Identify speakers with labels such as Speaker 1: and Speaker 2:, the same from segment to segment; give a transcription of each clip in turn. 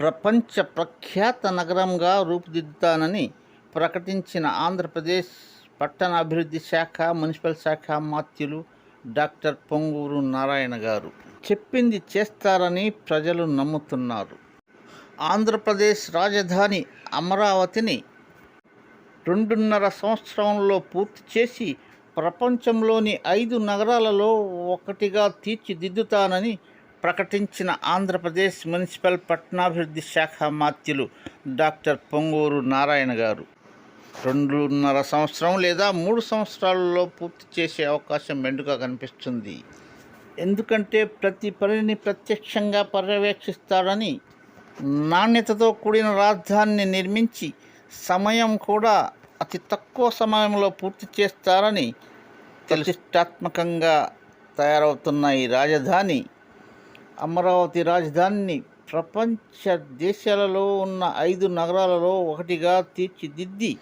Speaker 1: ప్రపంచ ప్రఖ్యాత నగరంగా రూపుదిద్దుతానని ప్రకటించిన ఆంధ్రప్రదేశ్ పట్టణాభివృద్ధి శాఖ మున్సిపల్ శాఖ మాత్యులు డాక్టర్ పొంగూరు నారాయణ గారు. చెప్పింది చేస్తారని ప్రజలు నమ్ముతున్నారు. ఆంధ్రప్రదేశ్ రాజధాని అమరావతిని రెండున్నర సంవత్సరంలో పూర్తి చేసి ప్రపంచంలోని ఐదు నగరాలలో ఒకటిగా తీర్చిదిద్దుతానని ప్రకటించిన ఆంధ్రప్రదేశ్ మున్సిపల్ పట్టణాభివృద్ధి శాఖ మాత్యులు డాక్టర్ పొంగూరు నారాయణ గారు. రెండున్నర సంవత్సరం లేదా మూడు సంవత్సరాలలో పూర్తి చేసే అవకాశం మెండుగా కనిపిస్తుంది. ఎందుకంటే ప్రతి పనిని ప్రత్యక్షంగా పర్యవేక్షిస్తాడని నాణ్యతతో కూడిన రాజధానిని నిర్మించి సమయం కూడా అతి తక్కువ సమయంలో పూర్తి చేస్తారని ప్రతిష్టాత్మకంగా తయారవుతున్న ఈ రాజధాని అమరావతి రాజధానిని ప్రపంచ దేశాలలో ఉన్న ఐదు నగరాలలో ఒకటిగా తీర్చిదిద్ది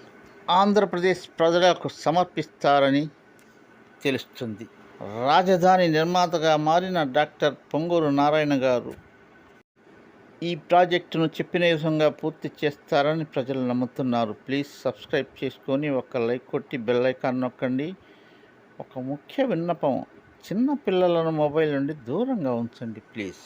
Speaker 1: ఆంధ్రప్రదేశ్ ప్రజలకు సమర్పిస్తారని తెలుస్తుంది. రాజధాని నిర్మాతగా మారిన డాక్టర్ పొంగూరు నారాయణ గారు ఈ ప్రాజెక్టును చెప్పిన విధంగా పూర్తి చేస్తారని ప్రజలు నమ్ముతున్నారు. ప్లీజ్ సబ్స్క్రైబ్ చేసుకొని ఒక లైక్ కొట్టి బెల్ ఐకాన్ నొక్కండి. ఒక ముఖ్య విన్నపం చిన్న పిల్లలను మొబైల్ నుండి దూరంగా ఉంచండి ప్లీజ్.